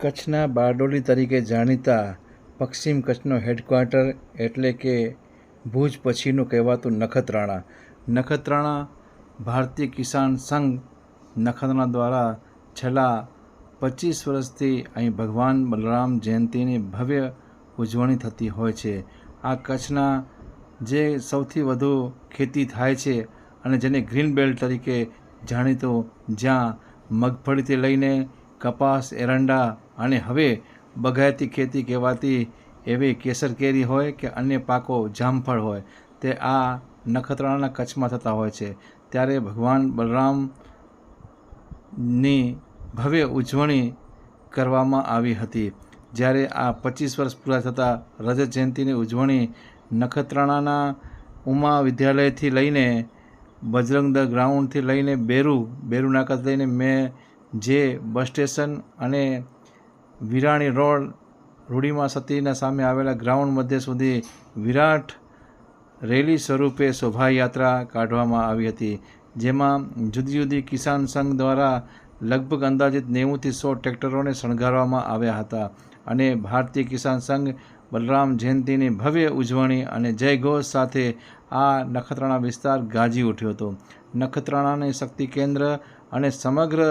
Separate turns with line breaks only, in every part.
કચ્છના બારડોલી તરીકે જાણીતા પશ્ચિમ કચ્છનો હેડક્વાર્ટર એટલે કે ભુજ પછીનું કહેવાતું નખત્રાણા. નખત્રાણા ભારતીય કિસાન સંઘ નખત્રાણા દ્વારા છેલ્લા પચીસ વર્ષથી અહીં ભગવાન બલરામ જયંતીની ભવ્ય ઉજવણી થતી હોય છે. આ કચ્છના જે સૌથી વધુ ખેતી થાય છે અને જેને ગ્રીન બેલ્ટ તરીકે જાણીતું, જ્યાં મગફળીથી લઈને કપાસ, એરંડા અને હવે બગાયતી ખેતી કહેવાતી એવી કેસર કેરી હોય કે અન્ય પાકો જામફળ હોય, તે આ નખત્રાણાના કચ્છમાં થતા હોય છે. ત્યારે ભગવાન બલરામની ભવ્ય ઉજવણી કરવામાં આવી હતી. જ્યારે આ પચીસ વર્ષ પૂરા થતાં રજત જયંતીની ઉજવણી નખત્રાણાના ઉમા વિદ્યાલયથી લઈને બજરંગદળ ગ્રાઉન્ડથી લઈને બેરુ બેરુ નાકાથી લઈને મેં જે બસ સ્ટેશન અને વિરાણી રોડ રૂડીમાં સતીના સામે આવેલા ગ્રાઉન્ડ મધ્ય સુધી વિરાટ રેલી સ્વરૂપે શોભાયાત્રા કાઢવામાં આવી હતી, જેમાં જુદી જુદી કિસાન સંઘ દ્વારા લગભગ અંદાજિત નેવુંથી સો ટ્રેક્ટરોને શણગારવામાં આવ્યા હતા અને ભારતીય કિસાન સંઘ બલરામ જયંતીની ભવ્ય ઉજવણી અને જય ઘોષ સાથે આ નખત્રાણા વિસ્તાર ગાજી ઉઠ્યો હતો. નખત્રાણાની શક્તિ કેન્દ્ર અને સમગ્ર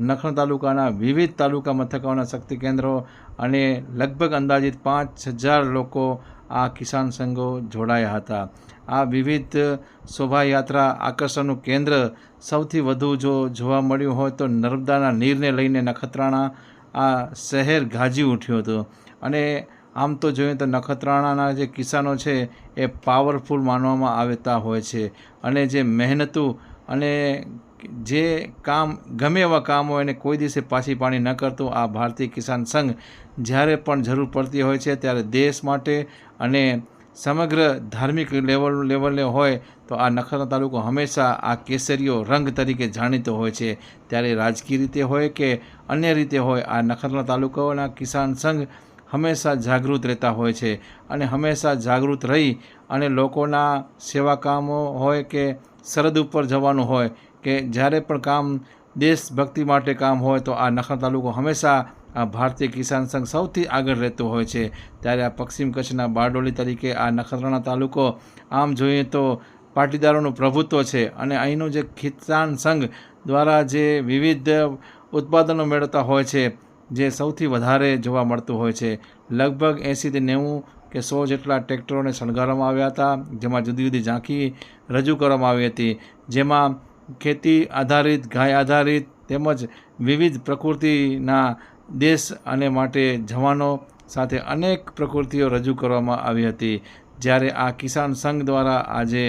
નખત્રાણા તાલુકાના વિવિધ તાલુકા મથકોના શક્તિ કેન્દ્રો અને લગભગ અંદાજિત પાંચ હજાર લોકો આ કિસાન સંઘો જોડાયા હતા. આ વિવિધ શોભાયાત્રા આકર્ષણનું કેન્દ્ર સૌથી વધુ જો જોવા મળ્યું હોય તો નર્મદાના નીરને લઈને નખત્રાણા, આ શહેર ગાજી ઉઠ્યું હતું. અને આમ તો જોઈએ તો નખત્રાણાના જે કિસાનો છે એ પાવરફુલ માનવામાં આવતા હોય છે. અને જે મહેનતુ અને જે કામ ગમે એવા કામ હોય એને કોઈ દિવસે પાછી પાણી ન કરતો, આ ભારતીય કિસાન સંઘ જ્યારે પણ જરૂર પડતી હોય છે ત્યારે દેશ માટે અને સમગ્ર ધાર્મિક લેવલ લેવલે હોય તો આ નખત્રાણા તાલુકો હંમેશા આ કેસરીયો રંગ તરીકે જાણીતો હોય છે. ત્યારે રાજકીય રીતે હોય કે અન્ય રીતે હોય, આ નખત્રાણા તાલુકાઓના કિસાન સંઘ હંમેશા જાગૃત રહેતા હોય છે અને હંમેશા જાગૃત રહી અને લોકોના સેવા કામો હોય કે સરહદ ઉપર જવાનું હોય કે જ્યારે પણ કામ દેશભક્તિ માટે કામ હોય તો આ નખર તાલુકો હંમેશા આ ભારતીય કિસાન સંઘ સૌથી આગળ રહેતો હોય છે. ત્યારે આ પશ્ચિમ કચ્છના બારડોલી તરીકે આ નખત્રાણા તાલુકો આમ જોઈએ તો પાટીદારોનું પ્રભુત્વ છે અને અહીંનું જે કિસાન સંઘ દ્વારા જે વિવિધ ઉત્પાદનો મેળવતા હોય છે જે સૌથી વધારે જોવા મળતું હોય છે. લગભગ એંશીથી નેવું કે સો જેટલા ટ્રેક્ટરોને શણગારવામાં આવ્યા હતા, જેમાં જુદી જુદી ઝાંખી રજૂ કરવામાં આવી હતી, જેમાં ખેતી આધારિત, ગાય આધારિત તેમજ વિવિધ પ્રકૃતિના દેશ અને માટે જવાનો સાથે અનેક પ્રકૃતિઓ રજૂ કરવામાં આવી હતી. જ્યારે આ કિસાન સંઘ દ્વારા આજે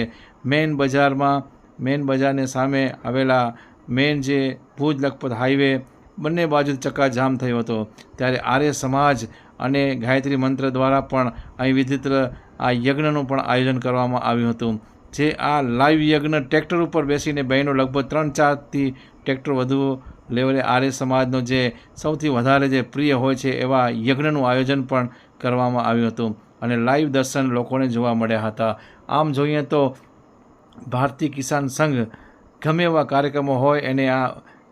મેઇન બજારમાં, મેઇન બજારની સામે આવેલા મેઇન જે ભુજ લખપત હાઈવે બંને બાજુ ચક્કાજામ થયો હતો. ત્યારે આર્ય સમાજ અને ગાયત્રી મંત્ર દ્વારા પણ અહીં વિધિત્ર આ યજ્ઞનું પણ આયોજન કરવામાં આવ્યું હતું. જે આ લાઈવ યજ્ઞ ટ્રેક્ટર ઉપર બેસીને બહેનો લગભગ ત્રણ ચારથી ટ્રેક્ટર વધુ લેવલે આર્ય સમાજનો જે સૌથી વધારે જે પ્રિય હોય છે એવા યજ્ઞનું આયોજન પણ કરવામાં આવ્યું હતું. અને લાઈવ દર્શન લોકોને જોવા મળ્યા હતા. આમ જોઈએ તો ભારતીય કિસાન સંઘ ગમે એવા કાર્યક્રમો હોય એને આ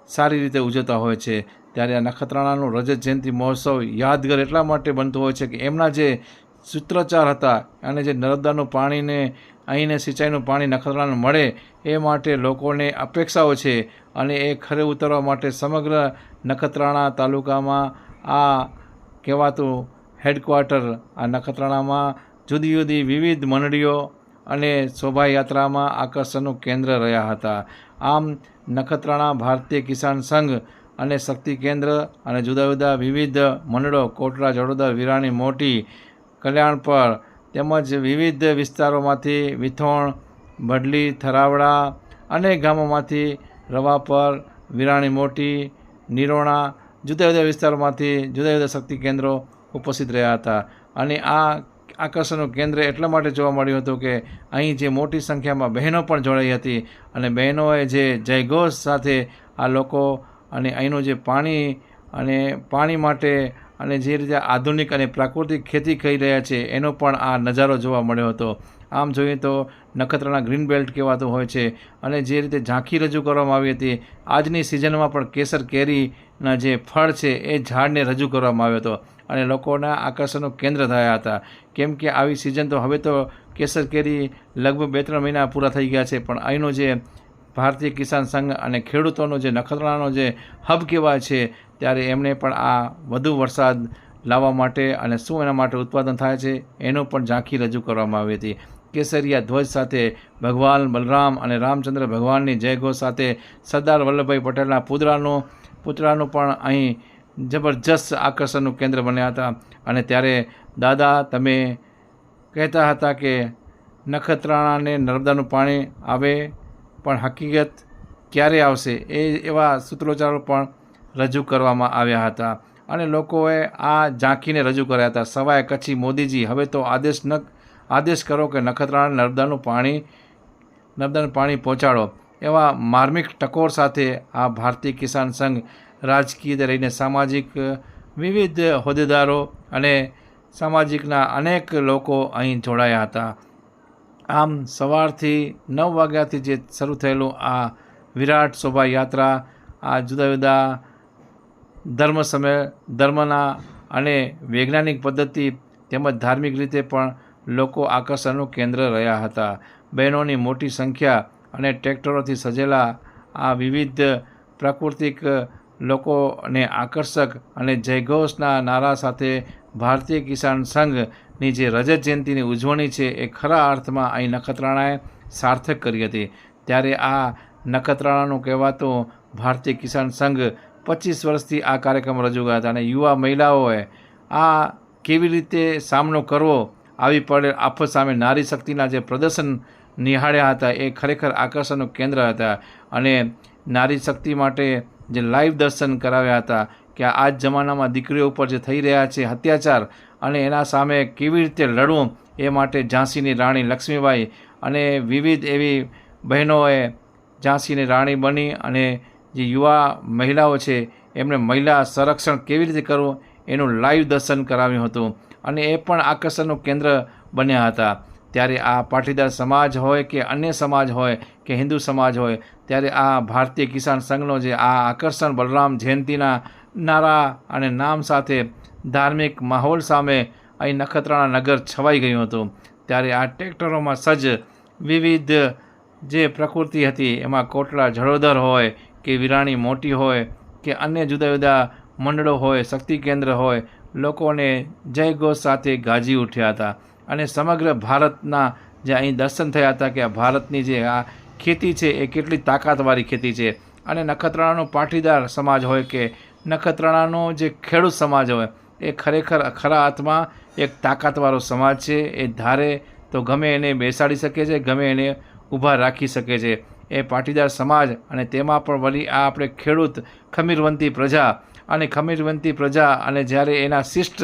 સારી રીતે ઉજવતા હોય છે. ત્યારે આ નખત્રાણાનો રજત જયંતિ મહોત્સવ યાદગાર એટલા માટે બનતો હોય છે કે એમના જે સૂત્રોચ્ચાર હતા અને જે નર્મદાનું પાણીને અહીંને સિંચાઈનું પાણી નખત્રાણાને મળે એ માટે લોકોને અપેક્ષાઓ છે અને એ ખરે ઉતરવા માટે સમગ્ર નખત્રાણા તાલુકામાં આ કહેવાતું હેડક્વાર્ટર, આ નખત્રાણામાં જુદી જુદી વિવિધ મંડળીઓ અને શોભાયાત્રામાં આકર્ષણનું કેન્દ્ર રહ્યા હતા. આમ, નખત્રાણા ભારતીય કિસાન સંઘ અને શક્તિ કેન્દ્ર અને જુદા જુદા વિવિધ મંડળો કોટડા જડોદર વિરાણી, મોટી, કલ્યાણપર તેમજ વિવિધ વિસ્તારોમાંથી વિથોણ, ભડલી, થરાવડા અનેક ગામોમાંથી રવાપર વિરાણી મોટી, નિરોણા જુદા જુદા વિસ્તારોમાંથી જુદા જુદા શક્તિ કેન્દ્રો ઉપસ્થિત રહ્યા હતા. અને આ આકર્ષણનું કેન્દ્ર એટલા માટે જોવા મળ્યું હતું કે અહીં જે મોટી સંખ્યામાં બહેનો પણ જોડાઈ હતી અને બહેનોએ જે જયઘોષ સાથે આ લોકો અને અહીંનું જે પાણી અને પાણી માટે અને જે રીતે આધુનિક અને પ્રાકૃતિક ખેતી કરી રહ્યા છે, એનો પણ આ નજારો જોવા મળ્યો હતો. આમ જોઈએ તો નખત્રાણા ગ્રીન બેલ્ટ કહેવાતું હોય છે અને જે રીતે ઝાંખી રજૂ કરવામાં આવી હતી, આજની સિઝનમાં પણ કેસર કેરીના જે ફળ છે, એ ઝાડને રજૂ કરવામાં આવ્યો હતો અને લોકોના આકર્ષણનું કેન્દ્ર થયા હતા. કેમ કે આવી સિઝન તો હવે તો કેસર કેરી લગભગ બે ત્રણ મહિના પૂરા થઈ ગયા છે, પણ અહીંનો જે ભારતીય કિસાન સંઘ અને ખેડૂતોનો જે નખત્રાણાનો જે હબ કહેવાય છે, ત્યારે એમણે પણ આ વધુ વરસાદ લાવવા માટે અને શું એના માટે ઉત્પાદન થાય છે, એનું પણ ઝાંખી રજૂ કરવામાં આવી હતી. કેસરિયા ધ્વજ સાથે ભગવાન બલરામ અને રામચંદ્ર ભગવાનની જયઘોષ સાથે સરદાર વલ્લભભાઈ પટેલના પુતળાનો, પુતળાનું પણ અહીં જબરજસ્ત આકર્ષણનું કેન્દ્ર બન્યા હતા. અને ત્યારે દાદા, તમે કહેતા હતા કે નખત્રાણાને નર્મદાનું પાણી આવે પણ હકીકત ક્યારે આવશે એ એવા સૂત્રોચ્ચારો પણ રજૂ કરવામાં આવ્યા હતા. અને લોકોએ આ ઝાંખીને રજૂ કર્યા હતા. સવાય કચ્છી મોદીજી, હવે તો આદેશ ન આદેશ કરો કે નખત્રાણા નર્મદાનું પાણી નર્મદાનું પાણી પહોંચાડો. એવા માર્મિક ટકોર સાથે આ ભારતીય કિસાન સંઘ રાજકીય રહીને સામાજિક વિવિધ હોદ્દેદારો અને સામાજિકના અનેક લોકો અહીં જોડાયા હતા. આમ સવારથી નવ વાગ્યાથી જે શરૂ થયેલું આ વિરાટ શોભાયાત્રા, આ જુદા જુદા ધર્મ સમય, ધર્મના અને વૈજ્ઞાનિક પદ્ધતિ તેમજ ધાર્મિક રીતે પણ લોકો આકર્ષણનું કેન્દ્ર રહ્યા હતા. બહેનોની મોટી સંખ્યા અને ટ્રેક્ટરોથી સજેલા આ વિવિધ પ્રાકૃતિક લોકોને આકર્ષક અને જયઘોષના નારા સાથે ભારતીય કિસાન સંઘની જે રજત જયંતિની ઉજવણી છે, એ ખરા અર્થમાં અહીં નખત્રાણાએ સાર્થક કરી હતી. ત્યારે આ નખત્રાણાનું કહેવાતો ભારતીય કિસાન સંઘ પચીસ વર્ષથી આ કાર્યક્રમ રજૂ કર્યા હતા અને યુવા મહિલાઓએ આ કેવી રીતે સામનો કરવો, આવી પડેલ આફત સામે નારી શક્તિના જે પ્રદર્શન નિહાળ્યા હતા, એ ખરેખર આકર્ષણનું કેન્દ્ર હતા. અને નારી શક્તિ માટે જે લાઈવ દર્શન કરાવ્યા હતા કે આ જ જમાનામાં દીકરીઓ ઉપર જે થઈ રહ્યા છે અત્યાચાર અને એના સામે કેવી રીતે લડવું, એ માટે ઝાંસીની રાણી લક્ષ્મીબાઈ અને વિવિધ એવી બહેનોએ ઝાંસીની રાણી બની અને જે યુવા મહિલાઓ છે એમણે મહિલા સંરક્ષણ કેવી રીતે કરવું, એનું લાઈવ દર્શન કરાવ્યું હતું અને એ પણ આકર્ષણનું કેન્દ્ર બન્યા હતા. ત્યારે આ પાટીદાર સમાજ હોય કે અન્ય સમાજ હોય કે હિન્દુ સમાજ હોય, ત્યારે આ ભારતીય કિસાન સંઘનો જે આ આકર્ષણ બલરામ જયંતિના નારા અને નામ સાથે ધાર્મિક માહોલ સામે અહીં નખત્રાણા નગર છવાઈ ગયું હતું. ત્યારે આ ટ્રેક્ટરોમાં સજ્જ વિવિધ જે પ્રકૃતિ હતી, એમાં કોટડા જડોદર હોય કે વિરાણી મોટી હોય કે અન્ય જુદા જુદા મંડળો હોય, શક્તિ કેન્દ્ર હોય, લોકોને જય ઘોષ સાથે ગાજી ઉઠ્યા હતા. અને સમગ્ર ભારતના જે અહીં દર્શન થયા હતા કે આ ભારતની જે આ ખેતી છે, એ કેટલી તાકાતવાળી ખેતી છે. અને નખત્રાણાનો પાટીદાર સમાજ હોય કે નખત્રાણાનો જે ખેડૂત સમાજ હોય, એ ખરેખર ખરા અર્થમાં એક તાકાતવાળો સમાજ છે. એ ધારે તો ગમે એને બેસાડી શકે છે, ગમે એને ઊભા રાખી શકે છે. એ પાટીદાર સમાજ અને તેમાં પણ વળી આ આપણે ખેડૂત ખમીરવંતી પ્રજા અને ખમીરવંતી પ્રજા અને જ્યારે એના શિષ્ટ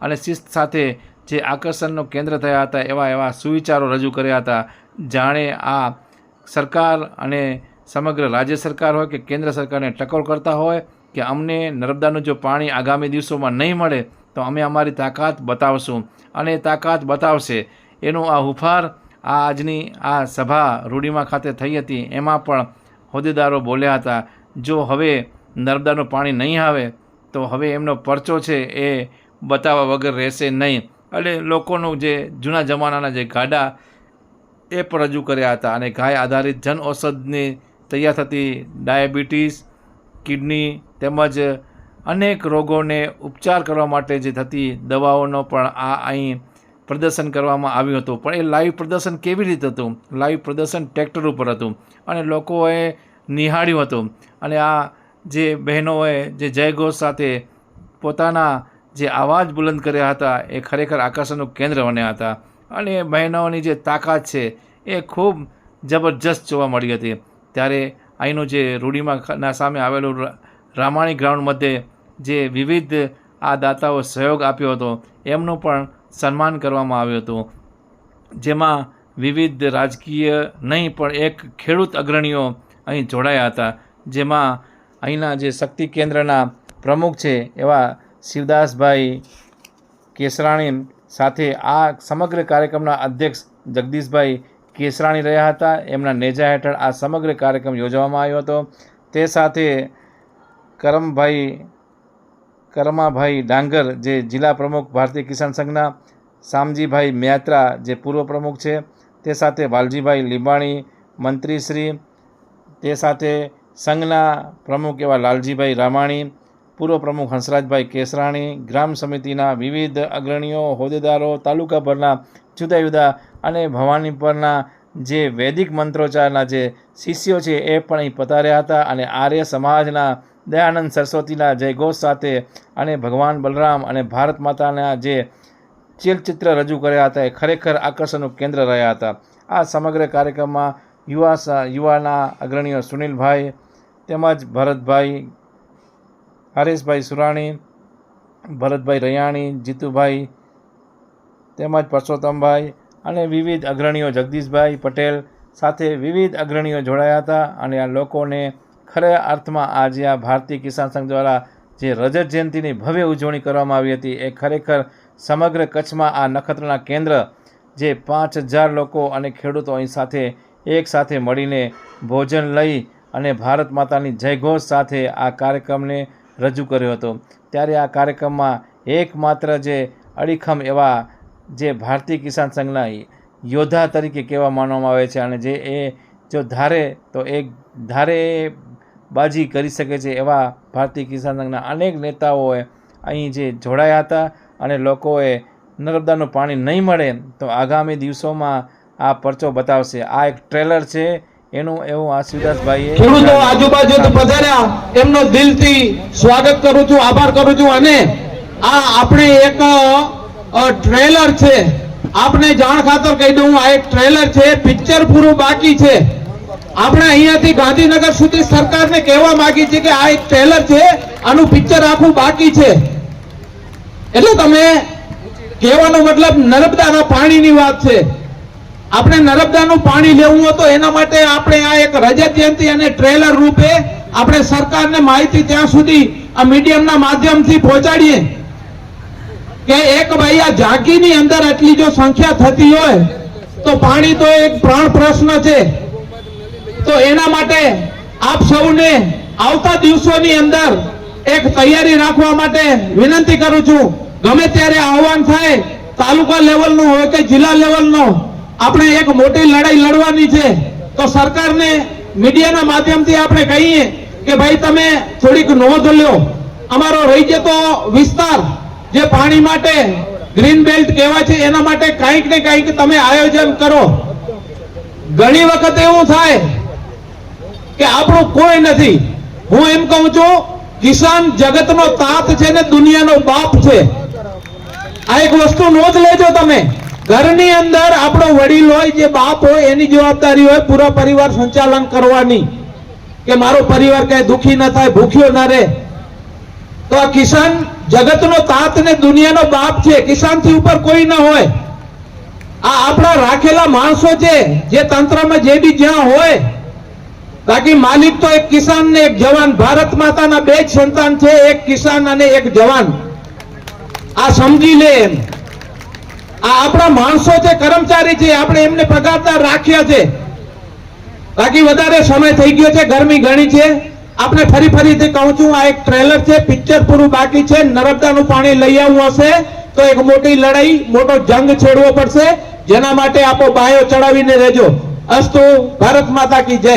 અને શિસ્ત સાથે જે આકર્ષણનું કેન્દ્ર થયા હતા, એવા એવા સુવિચારો રજૂ કર્યા હતા. જાણે આ સરકાર અને સમગ્ર રાજ્ય સરકાર હોય કે કેન્દ્ર સરકારને ટકોર કરતા હોય કે અમને નર્મદાનું જો પાણી આગામી દિવસોમાં નહીં મળે, તો અમે અમારી તાકાત બતાવશું. અને તાકાત બતાવશે. એનો આ હુફાર આ આજની આ સભા રૂડીમાં ખાતે થઈ હતી. એમાં પણ હોદ્દેદારો બોલ્યા હતા, જો હવે નર્મદાનું પાણી નહીં આવે, તો હવે એમનો પરચો છે એ બતાવવા વગર રહેશે નહીં. એટલે લોકોનું જે જૂના જમાનાના જે ગાડા, એ પણ રજૂ કર્યા હતા. અને ગાય આધારિત જન ઔષધની તૈયાર થતી ડાયાબિટીસ કિડની તેમજ અનેક રોગોને ઉપચાર કરવા માટે જે થતી દવાઓનો પણ આ અહીં પ્રદર્શન કરવામાં આવ્યું હતું. પણ એ લાઈવ પ્રદર્શન કેવી રીતે હતું? લાઈવ પ્રદર્શન ટ્રેક્ટર ઉપર હતું અને લોકોએ નિહાળ્યું હતું. અને આ જે બહેનોએ જે જયઘોષ સાથે પોતાના જે અવાજ બુલંદ કર્યા હતા એ ખરેખર આકર્ષણનું કેન્દ્ર બન્યા હતા. અને બહેનોની જે તાકાત છે એ ખૂબ જબરજસ્ત જોવા મળી હતી. ત્યારે અહીંનું જે રૂડીમાના સામે આવેલું રામાણી ગ્રાઉન્ડ મધ્યે જે વિવિધ આ દાતાઓ સહયોગ આપ્યો હતો, એમનું પણ સન્માન કરવામાં આવ્યું હતું. જેમાં વિવિધ રાજકીય નહીં, પણ એક ખેડૂત અગ્રણીઓ અહીં જોડાયા હતા. જેમાં અહીંના જે શક્તિ કેન્દ્રના પ્રમુખ છે, એવા શિવદાસભાઈ કેસરાણી સાથે આ સમગ્ર કાર્યક્રમના અધ્યક્ષ જગદીશભાઈ કેસરાણી રહ્યા હતા. એમના નેજા હેઠળ આ સમગ્ર કાર્યક્રમ યોજવામાં આવ્યો હતો. તે સાથે કરમભાઈ, કરમાભાઈ ડાંગર, જે જિલ્લા પ્રમુખ ભારતીય કિસાન સંઘના, શામજીભાઈ મેત્રા જે પૂર્વ પ્રમુખ છે, તે સાથે વાલજીભાઈ લીંબાણી, મંત્રીશ્રી, તે સાથે સંઘના પ્રમુખ એવા લાલજીભાઈ રામાણી, પૂર્વ પ્રમુખ હંસરાજભાઈ કેસરાણી, ગ્રામ સમિતિના વિવિધ અગ્રણીઓ, હોદ્દેદારો, તાલુકાભરના જુદા જુદા અને ભવાની પરના જે વૈદિક મંત્રોચ્ચારના જે શિષ્યો છે એ પણ અહીં પધાર્યા હતા અને આર્ય સમાજના દયાનંદ સરસ્વતીના જયઘોષ સાથે અને ભગવાન બલરામ અને ભારત માતાના જે ચિલચિત્ર રજૂ કર્યા હતા એ ખરેખર આકર્ષણનું કેન્દ્ર રહ્યા હતા. આ સમગ્ર કાર્યક્રમમાં યુવા યુવાના અગ્રણીઓ સુનિલભાઈ, તેમજ ભરતભાઈ, હરેશભાઈ સુરાણી, ભરતભાઈ રૈયાણી, જીતુભાઈ, તેમજ પરસોત્તમભાઈ અને વિવિધ અગ્રણીઓ જગદીશભાઈ પટેલ સાથે વિવિધ અગ્રણીઓ જોડાયા હતા અને આ લોકોને ખરા અર્થમાં આજે આ ભારતીય કિસાન સંઘ દ્વારા જે રજત જયંતિની ભવ્ય ઉજવણી કરવામાં આવી હતી, એ ખરેખર સમગ્ર કચ્છમાં આ નખત્રના કેન્દ્ર જે પાંચ હજાર લોકો અને ખેડૂતો અહીં સાથે એક સાથે મળીને ભોજન લઈ અને ભારત માતાની જયઘોષ સાથે આ કાર્યક્રમને રજૂ કર્યો હતો. ત્યારે આ કાર્યક્રમમાં એકમાત્ર જે અડીખમ એવા જે ભારતીય કિસાન સંઘના યોદ્ધા તરીકે કહેવા માનવામાં આવે છે અને જે એ જો ધારે તો એ ધારે બાજી કરી શકે છે એવા ભારતીય કિસાન સંઘના અનેક નેતાઓએ અહીં જે જોડાયા હતા અને લોકોએ નર્મદાનું પાણી નહીં મળે તો આગામી દિવસોમાં આ પરચો બતાવશે. આ એક ટ્રેલર છે. એનું એવું આ શિવદાસભાઈએ
ખેડૂતો આજુબાજુ પધાર્યા એમનો દિલથી સ્વાગત કરું છું આભાર કરું છું અને આ આપણે એક ટ્રેલર છે. આપને જાણ ખાતર કહી દઉં, આ એક ટ્રેલર છે પિક્ચર પૂરું બાકી છે. આપણે અહીંયાથી ગાંધીનગર સુધી સરકારને કહેવા માંગી છે કે આ એક ટ્રેલર છે, આનું પિક્ચર આખું બાકી છે. એટલે તમે કહેવાનો મતલબ નર્મદાના પાણીની વાત છે. આપણે નર્મદાનું પાણી લેવું હોય તો એના માટે આપણે આ એક રજત જયંતિ અને ટ્રેલર રૂપે આપણે સરકારને માહિતી ત્યાં સુધી આ મીડિયમના માધ્યમથી પહોંચાડીએ. કે એક ભાઈ આ ઝાંકીની અંદર આટલી જો સંખ્યા થતી હોય, તો પાણી તો એક પ્રાણ પ્રશ્ન છે. તો એના માટે આપ સૌને આવતા દિવસોની અંદર એક તૈયારી રાખવા માટે વિનંતી કરું છું. ગમે ત્યારે આહવાન થાય, તાલુકા લેવલનું હોય કે જિલ્લા લેવલનો, આપણે એક મોટી લડાઈ લડવાની છે. તો સરકારને મીડિયાના માધ્યમથી આપણે કહીએ કે ભાઈ તમે થોડીક નોંધ લ્યો. અમારો રહી જતો વિસ્તાર જે પાણી માટે ગ્રીન બેલ્ટ કહેવાય છે, એના માટે કાંઈક ને કાંઈક તમે આયોજન કરો. ઘણી વખત એવું થાય કે આપણું કોઈ નથી. હું એમ કહું છું, કિસાન જગતનો તાત છે ને દુનિયાનો બાપ છે. આ એક વસ્તુ નોંધ લેજો તમે. ઘરની અંદર આપણો વડીલ હોય, જે બાપ હોય, એની જવાબદારી હોય પૂરા પરિવાર સંચાલન કરવાની. કે મારો પરિવાર કઈ દુખી ન થાય, ભૂખ્યો ન રહે. તો આ કિસાન જગતનો તાત ને દુનિયાનો બાપ છે, કિસાનથી ઉપર કોઈ ન હોય. આ આપણા રાખેલા માણસો છે, જે તંત્રમાં જે બી જ્યાં હોય. બાકી માલિક તો એક કિસાન ને એક જવાન. ભારત માતાના બે જ સંતાન છે, એક કિસાન અને એક જવાન. આ સમજી લે એમ. આ આપણા માણસો છે, કર્મચારી છે, આપણે એમને પગારદાર રાખ્યા છે. બાકી વધારે સમય થઈ ગયો છે, ગરમી ઘણી છે. આપણે ફરી ફરીથી કહું છું, આ એક ટ્રેલર છે પિક્ચર પૂરું બાકી છે, નર્મદાનું પાણી લઈ આવવું હશે તો એક મોટી લડાઈ, મોટો જંગ છેડવો પડશે. જેના માટે આપો બાયો ચડાવીને રહેજો. અસ્તુ, ભારત માતા કી જય.